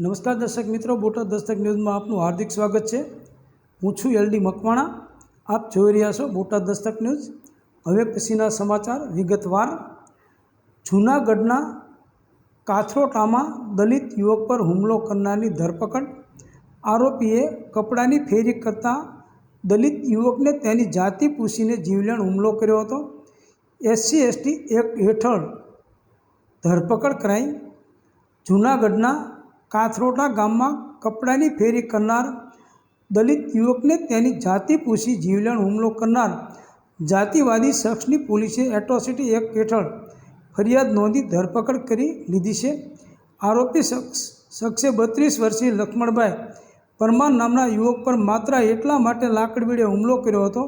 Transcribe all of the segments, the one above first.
નમસ્કાર દર્શક મિત્રો, બોટાદ દસ્તક ન્યૂઝમાં આપનું હાર્દિક સ્વાગત છે. હું છું એલડી મકવાણા. આપ જોઈ રહ્યા છો બોટાદ દસ્તક ન્યૂઝ. હવે પછીના સમાચાર વિગતવાર. જૂનાગઢના કાથરોટામાં દલિત યુવક પર હુમલો કરનારની ધરપકડ. આરોપીએ કપડાની ફેરી કરતા દલિત યુવકને તેની જાતિ પૂછીને જીવલેણ હુમલો કર્યો હતો. એસસી, એસટી એક્ટ હેઠળ ધરપકડ કરાઈ. જૂનાગઢના કાથરોટા ગામમાં કપડાની ફેરી કરનાર દલિત યુવકને તેની જાતિ પૂછી જીવલેણ હુમલો કરનાર જાતિવાદી શખ્સની પોલીસે એટ્રોસિટી એક્ટ હેઠળ ફરિયાદ નોંધી ધરપકડ કરી લીધી છે. આરોપી શખ્સ શખ્સે બત્રીસ વર્ષીય લક્ષ્મણભાઈ પરમાર નામના યુવક પર માત્ર એટલા માટે લાકડવીડે હુમલો કર્યો હતો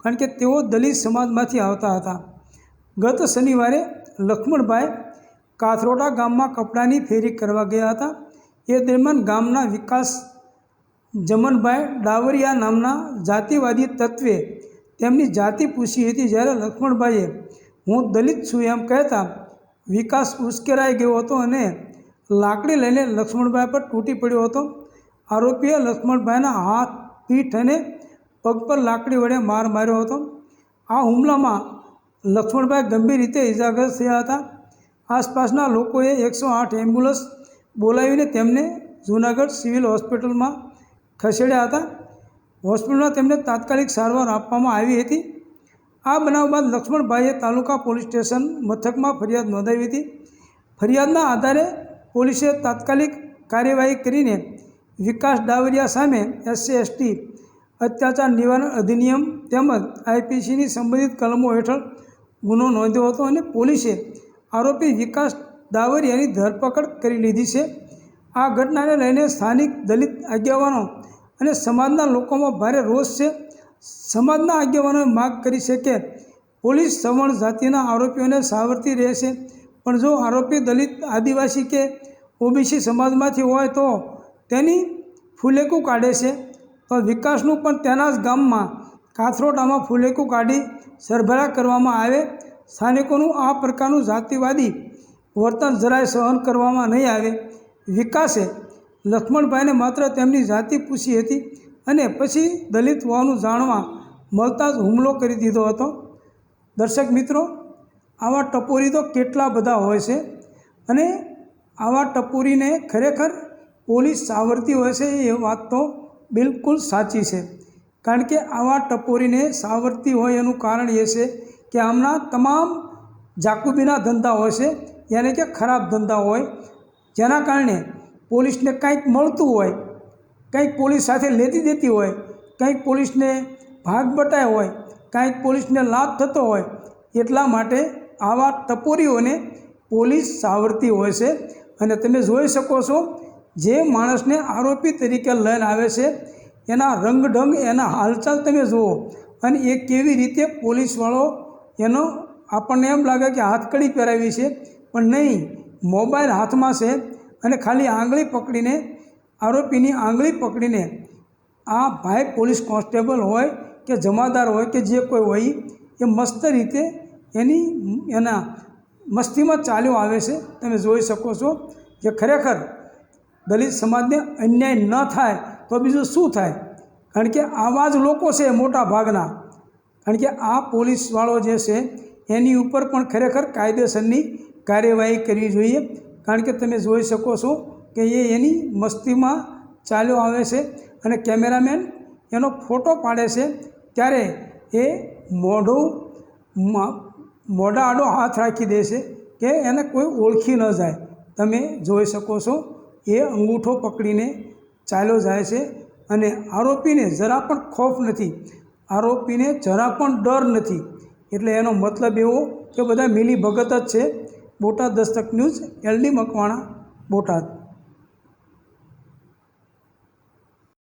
કારણ કે તેઓ દલિત સમાજમાંથી આવતા હતા. ગત શનિવારે લક્ષ્મણભાઈ કાથરોડા ગામમાં કપડાની ફેરી કરવા ગયા હતા. એ દરમિયાન ગામના વિકાસ જમનભાઈ ડાવરિયા નામના જાતિવાદી તત્વે તેમની જાતિ પૂછી હતી જ્યારે લક્ષ્મણભાઈએ, હું દલિત છું એમ કહેતા વિકાસ ઉશ્કેરાઈ ગયો હતો અને લાકડી લઈને લક્ષ્મણભાઈ પર તૂટી પડ્યો હતો. આરોપીએ લક્ષ્મણભાઈના હાથ, પીઠ અને પગ પર લાકડી વડે માર માર્યો હતો. આ હુમલામાં લક્ષ્મણભાઈ ગંભીર રીતે ઇજાગ્રસ્ત થયા હતા. આસપાસના લોકોએ એકસો આઠ એમ્બ્યુલન્સ બોલાવીને તેમને જૂનાગઢ સિવિલ હોસ્પિટલમાં ખસેડ્યા હતા. હોસ્પિટલમાં તેમને તાત્કાલિક સારવાર આપવામાં આવી હતી. આ બનાવ બાદ લક્ષ્મણભાઈએ તાલુકા પોલીસ સ્ટેશન મથકમાં ફરિયાદ નોંધાવી હતી. ફરિયાદના આધારે પોલીસે તાત્કાલિક કાર્યવાહી કરીને વિકાસ ડાવરિયા સામે એસસી, એસટી, અત્યાચાર નિવારણ અધિનિયમ તેમજ આઈપીસીની સંબંધિત કલમો હેઠળ ગુનો નોંધ્યો હતો અને પોલીસે આરોપી વિકાસ દાવરિયાની ધરપકડ કરી લીધી છે. આ ઘટનાને લઈને સ્થાનિક દલિત આગેવાનો અને સમાજના લોકોમાં ભારે રોષ છે. સમાજના આગેવાનોએ માગ કરી છે કે પોલીસ સવર્ણ જાતિના આરોપીઓને સાવરતી રહેશે. પણ જો આરોપી દલિત આદિવાસી કે ઓબીસી સમાજમાંથી હોય તો તેની ફૂલેકું કાઢે છે. તો વિકાસનું પણ તેના જ ગામમાં કાથરોટામાં ફૂલેકું કાઢી સરભરા કરવામાં આવે. સ્થાનિકોનું આ પ્રકારનું જાતિવાદી વર્તન જરાય સહન કરવામાં નહીં આવે. વિકાસે લક્ષ્મણભાઈને માત્ર તેમની જાતિ પૂછી હતી અને પછી દલિત હોવાનું જાણવા મળતા જ હુમલો કરી દીધો હતો. દર્શક મિત્રો, આવા ટપોરી તો કેટલા બધા હોય છે અને આવા ટપોરીને ખરેખર પોલીસ સાવરતી હોય છે એ વાત તો બિલકુલ સાચી છે. કારણ કે આવા ટપોરીને સાવરતી હોય એનું કારણ એ છે કે આમના તમામ જાકુબીના ધંધા હોય છે, યાની કે ખરાબ ધંધા હોય, જેના કારણે પોલીસને કંઈક મળતું હોય, કંઈક પોલીસ સાથે લેતી દેતી હોય, કંઈક પોલીસને ભાગ બટાય હોય, કંઈક પોલીસને લાભ થતો હોય, એટલા માટે આવા ટપોરીઓને પોલીસ સાવરતી હોય છે. અને તમે જોઈ શકો છો, જે માણસને આરોપી તરીકે લઈને આવે છે, એના રંગઢંગ, એના હાલચાલ તમે જુઓ, અને એ કેવી રીતે પોલીસવાળો એનો આપણને એમ લાગે કે હાથકડી પહેરાવી છે, પણ નહીં. મોબાઈલ હાથમાં છે અને ખાલી આંગળી પકડીને, આરોપીની આંગળી પકડીને આ ભાઈ પોલીસ કોન્સ્ટેબલ હોય કે જમાદાર હોય કે જે કોઈ હોય, એ મસ્ત રીતે એની, એના મસ્તીમાં ચાલ્યો આવે છે. તમે જોઈ શકો છો કે ખરેખર દલિત સમાજને અન્યાય ન થાય તો બીજું શું થાય? કારણ કે આવા જ લોકો છે મોટા ભાગના કારણ કે આ પોલીસવાળો જે છે, એની ઉપર પણ ખરેખર કાયદેસરની કાર્યવાહી કરવી જોઈએ. કારણ કે તમે જોઈ શકો છો કે એ એની મસ્તીમાં ચાલ્યો આવે છે અને કેમેરામેન એનો ફોટો પાડે છે. ત્યારે એ મોઢું મોઢા આડો હાથ રાખી દે છે કે એને કોઈ ઓળખી ન જાય. તમે જોઈ શકો છો, એ અંગૂઠો પકડીને ચાલ્યો જાય છે અને આરોપીને જરા પણ ખોફ નથી. આરોપીને જરા પણ ડર નથી. એટલે એનો મતલબ એવો કે બધા મિલી ભગત જ છે. Botad Dastak news LD Makwana, Botad.